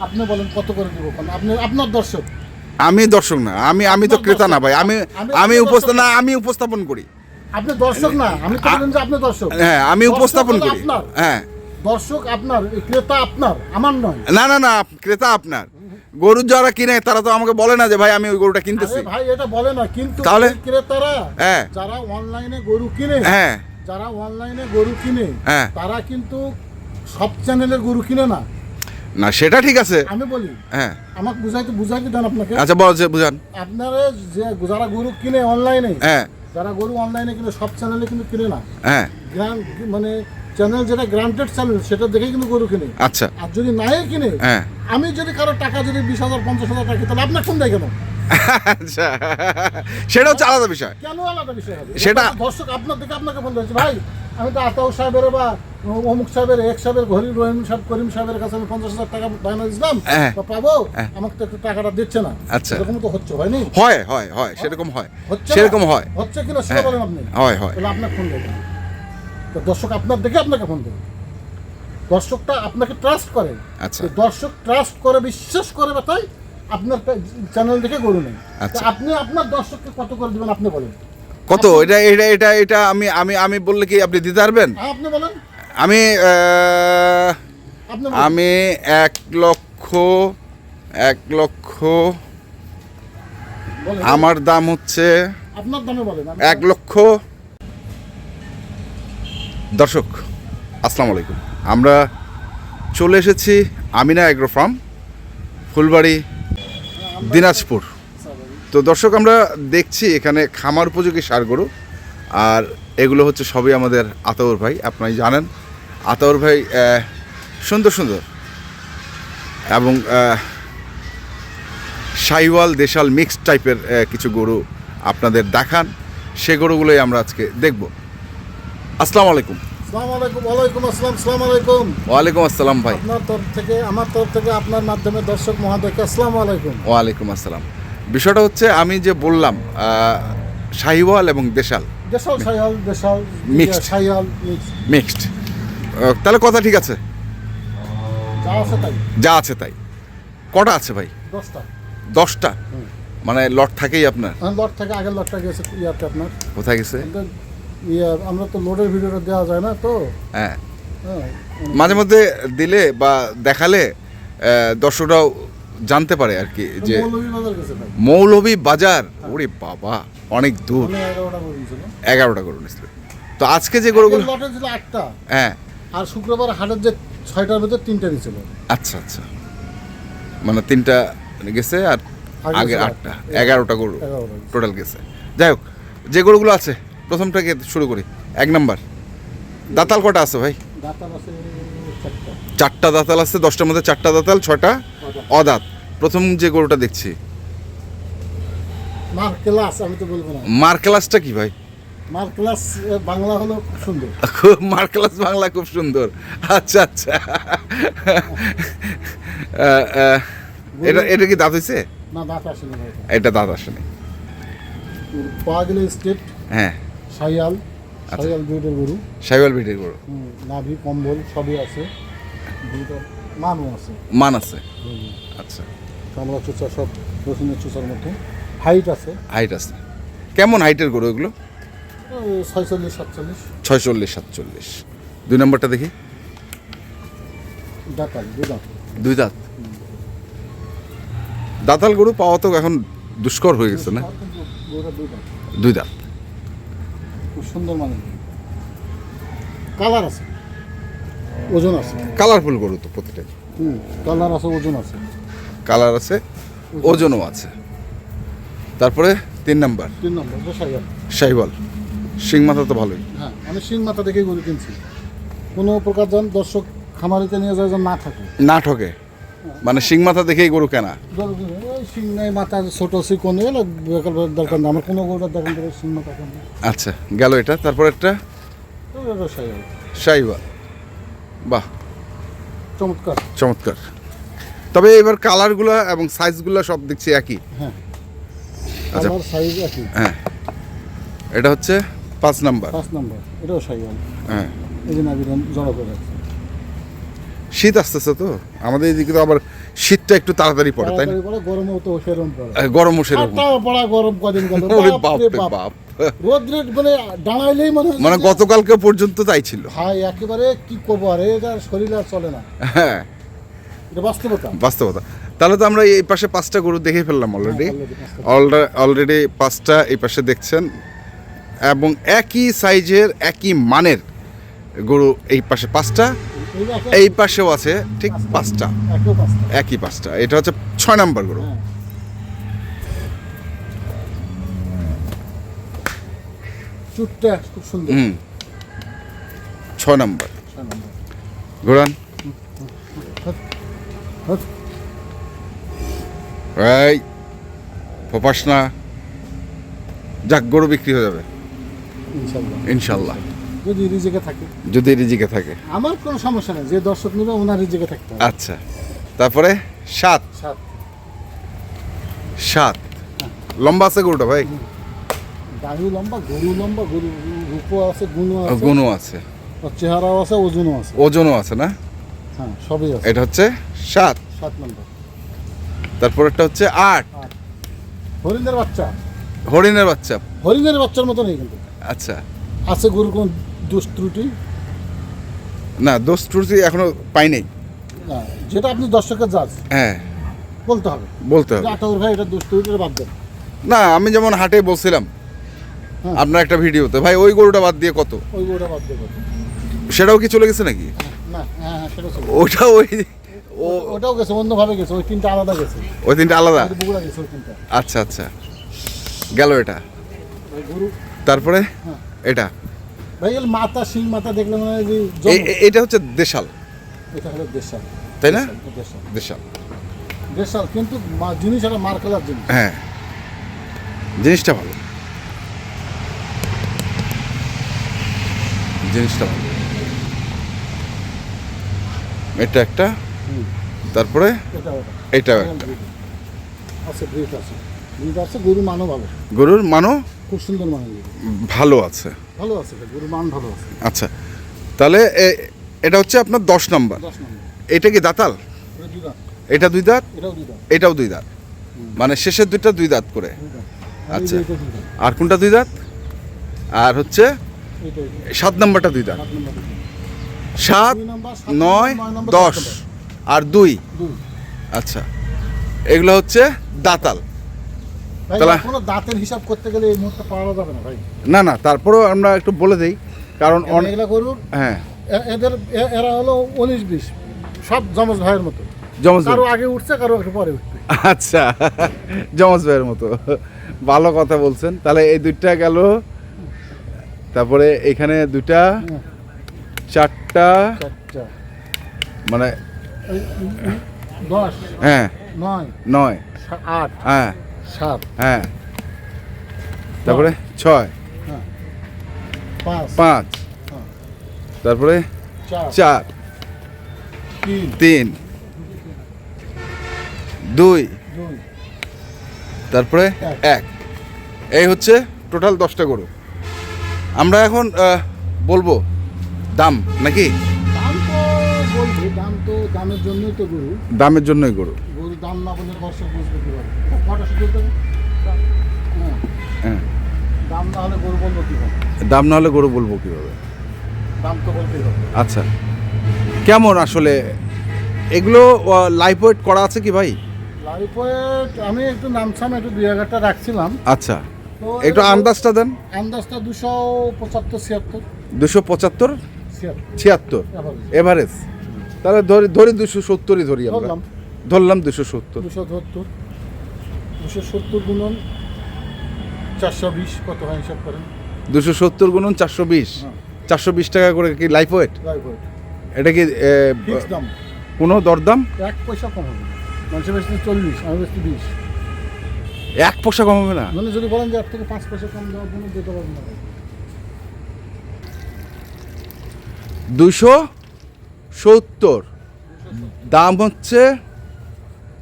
আপনি বলেন কত করে দিব? আপনি আপনার দর্শক। আমি দর্শক না আমি আমি তো ক্রেতা না ভাই আমি আমি- উপস্থাপন না আমি উপস্থাপন করি। আপনি দর্শক না আমি তো বলেন যে আপনি দর্শক। হ্যাঁ আমি উপস্থাপন করি। হ্যাঁ। দর্শক আপনার ক্রেতা আপনার আমার নয়। না না না ক্রেতা আপনার। গরু যারা কিনে তারা তো আমাকে বলে না যে ভাই আমি ওই গরুটা কিনতেছি। ভাই এটা বলে না কিন্তু তাহলে? ক্রেতারা হ্যাঁ। যারা অনলাইনে গরু কিনে হ্যাঁ। যারা অনলাইনে গরু কিনে হ্যাঁ। তারা কিন্তু সব চ্যানেলের গরু কিনে না। না সেটা ঠিক আছে। আমি বলি হ্যাঁ। আমাকে বুঝাইতে বুঝাইতে দেন আপনাকে। আচ্ছা বল যে বুঝান। আপনারা যে যারা গরু কিনে অনলাইনে হ্যাঁ। যারা গরু অনলাইনে কিনে সব চ্যানেলে কিন্তু কিনে না। হ্যাঁ। গ্রান মানে চ্যানেল যেটা গ্রান্টেড চ্যানেল সেটা দেখে কিন্তু গরু কিনে। আচ্ছা। আর যদি নাই কিনে হ্যাঁ। আমি যদি কারও টাকা যদি বিশ হাজার পঞ্চাশ হাজার টাকা তাহলে আপনার কোন দেয় কেন? আচ্ছা। সেটা হচ্ছে আলাদা বিষয়। কেন আলাদা বিষয় হবে? সেটা- দর্শক আপনার দিকে আপনাকে ফোন দিয়েছে ভাই আমি তো আতাউ সাহেবের বা অমুক সাহেবের এক সাহেবের ঘড়ি রহিম সাহেব করিম সাহেবের কাছে আমি পঞ্চাশ হাজার টাকা বায়না দিলাম হ্যাঁ। তো পাবো হ্যাঁ। আমাকে তো একটু টাকাটা দিচ্ছে না আচ্ছা। এরকম তো হচ্ছে হয়নি হয় হয় হয় সেরকম হয় হচ্ছে? সেরকম হয় হচ্ছে কিনা সেটা হ্যাঁ। বলেন আপনি হয় হয় তাহলে আপনার ফোন দেবেন তো দর্শক আপনার দেখে আপনাকে ফোন দেবে দর্শকটা আপনাকে ট্রাস্ট করে আচ্ছা। দর্শক ট্রাস্ট করে বিশ্বাস করে বা তাই আপনার চ্যানেল দেখে গরু নেই আচ্ছা। আপনি আপনার দর্শককে কত করে দেবেন আপনি বলেন কত? এটা এটা এটা এটা আমি আমি আমি বললে কি আপনি দিতে পারবেন? হ্যাঁ আপনি বলেন। আমি। আমি এক লক্ষ এক লক্ষ আমার দাম হচ্ছে আপনার দামে বলেন এক লক্ষ। দর্শক আসসালামু আলাইকুম। আমরা চলে এসেছি আমিনা অ্যাগ্রো ফার্ম ফুলবাড়ি দিনাজপুর। তো দর্শক আমরা দেখছি এখানে খামার উপযোগী সার গরু আর এগুলো হচ্ছে সবই আমাদের আতাউর ভাই আপনারা জানেন। আতাউর ভাই সুন্দর সুন্দর। এবং সাইওয়াল দেশাল মিক্সড টাইপের কিছু গরু আপনাদের দেখান। সে গরুগুলোই আমরা আজকে দেখব। আসসালামু আলাইকুম। আসসালামু ওয়ালাইকুম আসসালাম আসসালামু আলাইকুম। ওয়ালাইকুম আসসালাম ভাই। আপনার তরফ থেকে আমার তরফ থেকে আপনার মাধ্যমে দর্শক মহাদয়কে আসসালামু আলাইকুম। ওয়ালাইকুম আসসালাম। বিষয়টা হচ্ছে আমি যে বললাম শাহিওয়াল এবং দেশাল। দেশাল সাইয়াল দেশাল Mixed. সাইয়াল মিক্সড তাহলে কথা ঠিক আছে? যা আছে তাই। যা আছে তাই। কটা আছে ভাই? দশটা। দশটা? মানে লট থাকেই আপনার? লট থেকে আগের লটটা গেছে ইয়াতে আপনার। কোথায় গেছে? ইয়ে আমরা তো লোডের ভিডিওটা দেওয়া যায় না তো। হ্যাঁ। হ্যাঁ মাঝে মধ্যে দিলে বা দেখালে দর্শকরাও জানতে পারে আর কি যে মৌলভী বাজার ওরে বাবা অনেক দূর। মানে এগারোটা গরু ছিল এগারোটা গরু নিছিল। তো আজকে যে গরুগুলো আটটা। হ্যাঁ। আর শুক্রবার হাটের যে ছয়টার ভিতরে তিনটা নিয়েছিল আচ্ছা আচ্ছা। মানে তিনটা গেছে আর আগে আটটা। এগারোটা গরু টোটাল গেছে। যাই হোক যে গরুগুলো আছে প্রথমটাকে শুরু করি। এক নাম্বার। দাতাল কটা আছে ভাই? চারটা। চারটা দাতাল আছে দশটার মধ্যে চারটা দাতাল ছয়টা অদাত প্রথম যে গরুটা দেখছি। মার ক্লাস আমি তো বলব না। মার ক্লাসটা কি ভাই? মার ক্লাস বাংলা হলো খুব সুন্দর। খুব মার বাংলা খুব সুন্দর। আচ্ছা আচ্ছা। এটা এটা কি দাঁত হয়েছে না দাঁত আসেনি এটা। দাঁত আসেনি পাওয়া গেলে স্টেট হ্যাঁ। সাইয়াল আচ্ছা। সাইয়াল দুইটার গরু। সাইবাল বিটের গরু। নাভি কম্বল সবই আছে। দুইটার মানও আছে। মান আছে। আচ্ছা। কামড়া চুচা সব রসুনের চুচার মতো। হাইট আছে। হাইট আছে। কেমন হাইটের গরু এগুলো? ছয়চল্লিশ সাতচল্লিশ। ছয়চল্লিশ সাতচল্লিশ। দুই নম্বরটা দেখি। দাঁতাল দুই দাঁত। দুই দাঁত। দাঁতাল গরু পাওয়া তো এখন দুষ্কর হয়ে গেছে না? দুই দাঁত। দুই দাঁত। খুব সুন্দর মানে কালার আছে। ওজন আছে। কালারফুল গরু তো প্রতিটাই হুম কালার আছে ওজন আছে। কালার আছে ওজনও আছে। তারপরে তিন নাম্বার। তিন নম্বর শাহিওয়াল শিং মাথা তো ভালোই। হ্যাঁ আমি শিং মাথা দেখেই গরু কিনছি। কোনো প্রকার যেন দর্শক খামারিতে নিয়ে যায় যেন না থাকে। না ঠকে। মানে শিং মাথা দেখেই গরু কেনা। শিং নাই মাথা ছোট চিকন এগুলো দরকার নেই। আমার কোনো গরুটার দরকার শিং মাথা কেন। আচ্ছা গেল এটা। তারপর একটা? শাহিওয়াল বাহ। চমৎকার। চমৎকার। তবে এবার কালারগুলো এবং সাইজগুলো সব দেখছি একই। হ্যাঁ। আচ্ছা। সাইজ একই। হ্যাঁ। এটা হচ্ছে পাঁচ নাম্বার। পাঁচ নম্বর। এটাও সাইয়াল হ্যাঁ। এই যে নাবিরাম জড়ো করে শীত আসতেছে তো। আমাদের এদিকে তো আবার শীতটা একটু তাড়াতাড়ি পড়ে তাই না? গরমও তো সেরকম পড়ে। গরমও সেরকম। পড়া গরম কদিন বাপ। বাপ। রে রে বাপ। বাপ রোদ্রে মানে দাঁড়াইলেই মনে মানে গতকালকে পর্যন্ত তাই ছিল। ভাই একেবারে কি করব আর এটা শরীর আর চলে না। হ্যাঁ। এটা বাস্তবতা। বাস্তবতা। তাহলে তো আমরা এই পাশে পাঁচটা গরু দেখে ফেললাম অলরেডি হ্যাঁ, অলরেডি পাঁচটা। এই পাশে দেখছেন। এবং একই সাইজের একই মানের গরু এই পাশে পাঁচটা এই পাশেও আছে ঠিক পাঁচটা। পাঁচটা। একই পাঁচটা। এটা হচ্ছে ছয় নাম্বার গরু। চুটটা খুব সুন্দর। হুম। ছয় নাম্বার। ঘোরান। এই ফোপাস না। যাক গরু বিক্রি হয়ে যাবে। ইনশাল্লাহ। ইনশাল্লাহ। যদি রিজেকে থাকে। যদি রিজিকে থাকে। আমার কোনো সমস্যা নেই যে দর্শক নেবে ওনার রিজেকে থাকতে আচ্ছা। তারপরে সাত। সাত। সাত। লম্বা আছে গরুটা ভাই? গাড়ি লম্বা গরু লম্বা গরু রূপও আছে গুণও আছে। গুণও আছে। চেহারাও আছে ওজনও আছে। ওজনও আছে না? হ্যাঁ সবই আছে। এটা হচ্ছে সাত। সাত নম্বর। তারপর একটা হচ্ছে আট। হরিণের বাচ্চা। হরিণের বাচ্চা। হরিণের বাচ্চার মতো নেই কিন্তু। আচ্ছা। আছে গরুর কোন দোষ ত্রুটি? না দোষ ত্রুটি এখনও পাই নাই। যেটা আপনি দর্শকের জাজ হ্যাঁ। বলতে হবে। বলতে হবে। আটাউর ভাই এটা দোষ বাদ দেন। না আমি যেমন হাটে বলছিলাম। আপনার একটা ভিডিওতে। ভাই ওই গরুটা বাদ দিয়ে কত? ওই গরুটা বাদ দিয়ে কত? সেটাও কি চলে গেছে নাকি? না হ্যাঁ হ্যাঁ সেটা ওটা ওই ওটাও গেছে অন্যভাবে গেছে ওই তিনটা আলাদা গেছে। ওই তিনটা আলাদা? বগুড়া গেছে ওই তিনটা। আচ্ছা আচ্ছা। গেল এটা? ওই গরু। তারপরে? হ্যাঁ। এটা? ভাই এর মাথা সিং মাথা দেখলে মানে যে এ- জন্ম। এ- এটা হচ্ছে দেশাল। এটা হলো দেশাল। তাই না? দেশাল দেশাল। দেশাল। কিন্তু জিনিস একটা মার খেলার জিনিস। হ্যাঁ। জিনিসটা ভালো। জিনিসটা। এটা একটা তারপরে এটা এটাও একটা। আছে ব্রিড আছে। ব্রিড আছে গরু মানও ভালো। গরুর মানও খুব সুন্দর মান ভালো আছে। ভালো আছে গরু মান ভালো আছে। আচ্ছা তাহলে এটা হচ্ছে আপনার দশ নম্বর। এটা কি দাতাল? এটা দুই দাঁত। এটা দুই দাঁত? এটাও দুই দাঁত। এটাও দুই দাঁত। মানে শেষের দুইটা দুই দাঁত করে। আচ্ছা। আর কোনটা দুই দাঁত? আর হচ্ছে সাত নম্বরটা দুই দাঁত সাত নয় দশ। আর দুই? আচ্ছা। এগুলো হচ্ছে দাতাল। দাঁতের হিসাব করতে গেলে এই মুহূর্তে পাওয়া যাবে না ভাই। না না তারপরেও আমরা একটু বলে দেই কারণ গরুর হ্যাঁ। এদের এরা হলো উনিশ বিশ। সব জমজ ভাইয়ের মতো। জমজ কারও আগে উঠছে কারও একটু পরে উঠবে। আচ্ছা জমজ ভাইয়ের মতো। ভালো কথা বলছেন। তাহলে এই দুইটা গেল তারপরে এখানে দুটা চারটা মানে হ্যাঁ। নয় নয়। আট হ্যাঁ। সাত হ্যাঁ। তারপরে ছয়। হ্যাঁ। পাঁচ। হ্যাঁ, তারপরে চার। তিন। দুই। তারপরে এক। এক। এই হচ্ছে টোটাল দশটা গরু। আমরা এখন বলব দাম নাকি? দাম তো বলবে দাম তো দামের জন্যই তো গরু। দামের জন্যই গরু। গরু দাম না বুঝবে কীভাবে হ্যাঁ। দাম না হলে গরু বলব কীভাবে? দাম না হলে গরু বলব কীভাবে? দাম তো বলতেই হবে। আচ্ছা। কেমন আসলে এগুলো লাইফ ওয়েট করা আছে কি ভাই? লাইফ ওয়েট আমি একটু নামছাম একটু দুই হাজারটা রাখছিলাম। আচ্ছা। একটু আন্দাজটা দেন। আন্দাজটা দুশো পঁচাত্তর ছিয়াত্তর। দুশো পঁচাত্তর? ছিয়াত্তর। এভারেজ তাহলে ধরি ধরি দুশো সত্তরই ধরি আমরা। ধরলাম। দুশো সত্তর। দুশো সত্তর। দুশো সত্তর গুণন চারশো বিশ কত হয় হিসাব করেন? দুশো সত্তর গুণন চারশো বিশ। হ্যাঁ। চারশো বিশ টাকা করে কি লাইফ ওয়েট এটা কি কোনো দরদাম? এক পয়সা কম হবে মানুষের বেশি চল্লিশ আমি বেশি বিশ। এক পয়সা কম হবে না। মানে যদি বলেন যে এক থেকে পাঁচ পয়সা কম দেওয়ার জন্য দিতে পারবেন না। দুশো সত্তর। দাম হচ্ছে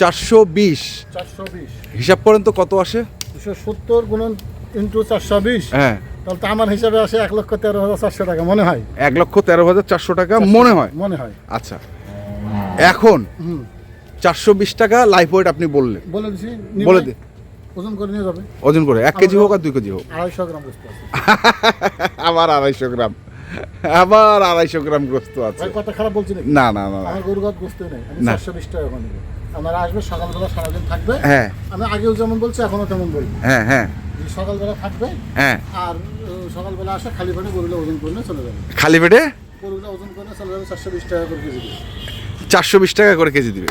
চারশো বিশ। চারশো বিশ। হিসাব করেন তো কত আসে? দুশো সত্তর গুণন ইন্টু চারশো বিশ। হ্যাঁ। তাহলে তো আমার হিসাবে আসে এক লক্ষ তেরো হাজার চারশো টাকা মনে হয়। এক লক্ষ তেরো হাজার চারশো টাকা মনে হয়। মনে হয়। আচ্ছা। এখন চারশো বিশ টাকা লাইফ ওয়েট আপনি বললেন। বলে দিছি বলে নিবে, দি। ওজন করে নিয়ে যাবে। ওজন করে এক কেজি হোক আর দুই কেজি হোক। আড়াইশো গ্রাম আবার আড়াইশো গ্রাম। আবার আড়াইশো গ্রাম গ্রস্ত আছে। কথা খারাপ বলছি না না না না। আমার গরু গাছ গোস্তই নেই আমি। চারশো বিশ টাকা করে নেব। আপনারা আসবে সকালবেলা সারাদিন থাকবে। হ্যাঁ। আমি আগেও যেমন বলছি এখনও তেমন বলব হ্যাঁ হ্যাঁ। সকালবেলা থাকবে হ্যাঁ। আর সকালবেলা আসে খালি পেটে গরুগুলো ওজন করে চলে যাবে। খালি পেটে? গরুগুলো ওজন করে চলে যাবে চারশো বিশ টাকা করে কেজি। চারশো বিশ টাকা করে কেজি দিবে?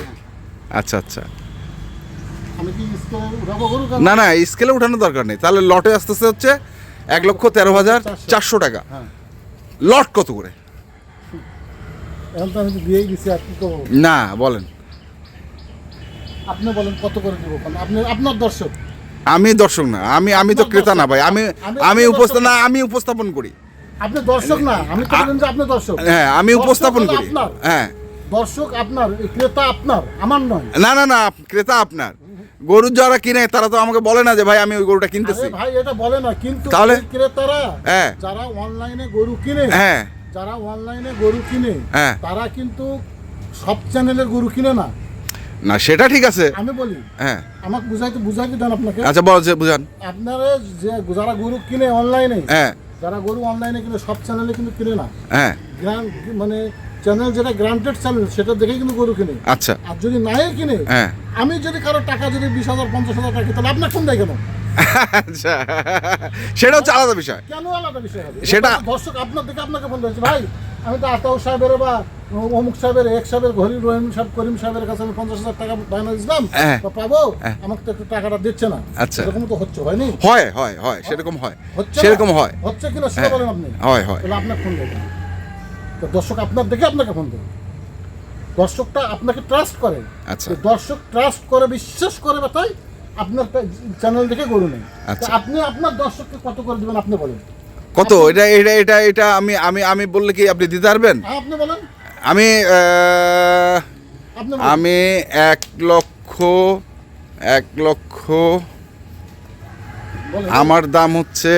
আচ্ছা আচ্ছা আমি কি স্কেলে উঠাবো গরু না না স্কেলে উঠানোর দরকার নেই। তাহলে লটে আস্তে আস্তে হচ্ছে এক লক্ষ তেরো হাজার চারশো। টাকা। হ্যাঁ। লট কত করে? না বলেন। আপনি বলেন কত করে দিব আপনি আপনার দর্শক। আমি দর্শক না আমি আমি তো ক্রেতা না ভাই আমি আমি- উপস্থাপন না আমি উপস্থাপন করি। আপনি দর্শক না আমি তো বলেন যে আপনি দর্শক। হ্যাঁ আমি উপস্থাপন করি। হ্যাঁ। দর্শক আপনার ক্রেতা আপনার আমার নয়। না না না ক্রেতা আপনার। গরু যারা কিনে তারা তো আমাকে বলে না যে ভাই আমি ওই গরুটা কিনতেছি। ভাই এটা বলে না কিন্তু তাহলে? ক্রেতারা হ্যাঁ। যারা অনলাইনে গরু কিনে হ্যাঁ। যারা অনলাইনে গরু কিনে হ্যাঁ। তারা কিন্তু সব চ্যানেলের গরু কিনে না। না সেটা ঠিক আছে। আমি বলি হ্যাঁ। আমাকে বুঝাইতে বুঝাইতে দেন আপনাকে। আচ্ছা বল যে বুঝান। আপনারা যে যারা গরু কিনে অনলাইনে হ্যাঁ। যারা গরু অনলাইনে কিনে সব চ্যানেলে কিন্তু কিনে না। হ্যাঁ। গ্রান্ট মানে চ্যানেল যেটা গ্রান্টেড চ্যানেল সেটা দেখেই কিন্তু গরু কিনে। আচ্ছা। আর যদি নাই কিনে হ্যাঁ। আমি যদি কারও টাকা যদি বিশ হাজার পঞ্চাশ হাজার টাকা তাহলে আপনার কোন দেয় কেন? আচ্ছা। সেটা হচ্ছে আলাদা বিষয়। কেন আলাদা বিষয় হবে? সেটা- দর্শক আপনার দিকে আপনাকে ফোন করেছে ভাই আমি তো আতাউ সাহেবের বা অমুক সাহেবের এক সাহেবের ঘড়ি রহিম সাহেব করিম সাহেবের কাছে আমি পঞ্চাশ হাজার টাকা বায়না দিলাম হ্যাঁ। পাবো? হ্যাঁ। আমাকে তো একটু টাকাটা দিচ্ছে না। আচ্ছা। এরকম তো হচ্ছে হয়নি? হয় হয় হয় সেরকম হয়। সেরকম হয়। হচ্ছে কিনা সেটা। বলেন আপনি। হয় হয়। তাহলে আপনার ফোন দেবেন তো দর্শক আপনার দেখে আপনাকে ফোন দেবে দর্শকটা আপনাকে ট্রাস্ট করে। আচ্ছা। দর্শক ট্রাস্ট করে বিশ্বাস করে বা তাই আপনার চ্যানেল দেখে গরু নেই। আচ্ছা। আপনি আপনার দর্শককে কত করে দেবেন আপনি বলেন। কত? এটা এটা এটা এটা আমি আমি আমি বললে কি আপনি দিতে পারবেন? হ্যাঁ আপনি বলেন। আমি। আমি এক লক্ষ এক লক্ষ আমার দাম হচ্ছে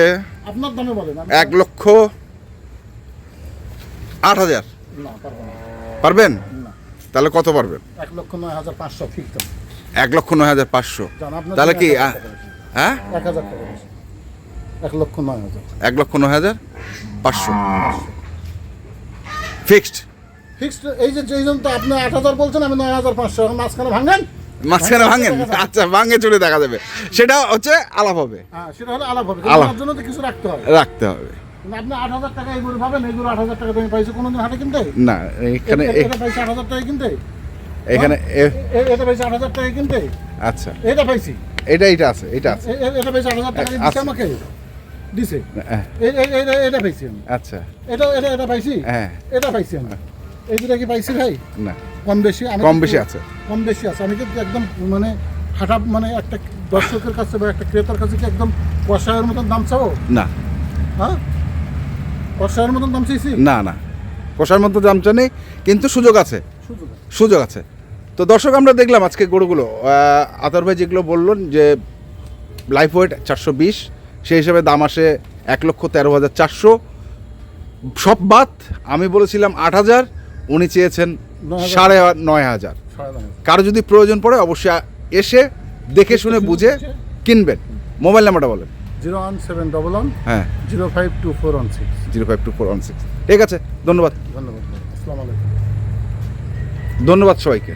আপনার দামে বলেন। এক লক্ষ আট হাজার? পারবেন? না। তাহলে কত পারবেন? এক লক্ষ নয় হাজার পাঁচশো এক লক্ষ নয় হাজার পাঁচশো। তাহলে কি। হ্যাঁ? এক হাজার টাকা এক লক্ষ নয় হাজার। এক লক্ষ নয় হাজার পাঁচশো। ফিক্সড? ফিক্সড এই যে যেই জন্য তো আপনি আট হাজার বলছেন আমি নয় হাজার পাঁচশো। মাঝখানে ভাঙেন? মাঝখানে ভাঙেন? আচ্ছা ভাঙে চলে দেখা যাবে। সেটা হচ্ছে আলাপ হবে। হ্যাঁ সেটা হলে আলাপ হবে। আলাপ। জন্য তো কিছু রাখতে হবে। রাখতে হবে। আপনি আট হাজার টাকা এইগুলো পাবেন এইগুলো আট হাজার টাকা তুমি পাইছো কোনোদিন হাটে কিনতে? না এখানে এটা পাইছি আট হাজার টাকা কিনতে? এখানে এ- এটা পাইছি আট হাজার টাকা কিনতে? আচ্ছা। এটা পাইছি। এটা এটা আছে এটা আছে। এটা পাইছি আট হাজার টাকা দিছে আচ্ছা। আমাকে? দিছে। হ্যাঁ, এটা এটা পাইছি আমি। আচ্ছা। এটা এটা এটা পাইছি? হ্যাঁ। এটা পাইছি আমি। এই দুটা কি পাইছি ভাই? না। কম বেশি কম বেশি আছে। কম বেশি আছে। আমি কিন্তু একদম মানে হাঁটা মানে একটা দর্শকের কাছে বা একটা ক্রেতার কাছে কি একদম কষায়ের মতন দাম চাও না। হ্যাঁ? কষায়ের মতন দাম চাইছি? না না। কষার মতো দামটা নেই কিন্তু সুযোগ আছে। সুযোগ আছে। তো দর্শক আমরা দেখলাম আজকে গরুগুলো আতর ভাই যেগুলো বললেন যে লাইফ ওয়েট চারশো বিশ সেই হিসাবে দাম আসে এক লক্ষ তেরো হাজার চারশো। সব বাদ আমি বলেছিলাম আট হাজার উনি চেয়েছেন সাড়ে নয় হাজার। কারও যদি প্রয়োজন পড়ে অবশ্যই এসে দেখে শুনে বুঝে। কিনবেন। মোবাইল নাম্বারটা বলেন। Zero one seven double one হ্যাঁ। Zero five two four one six. Zero five two four one six. ঠিক আছে ধন্যবাদ। ধন্যবাদ। আসসালামু আলাইকুম। ধন্যবাদ সবাইকে।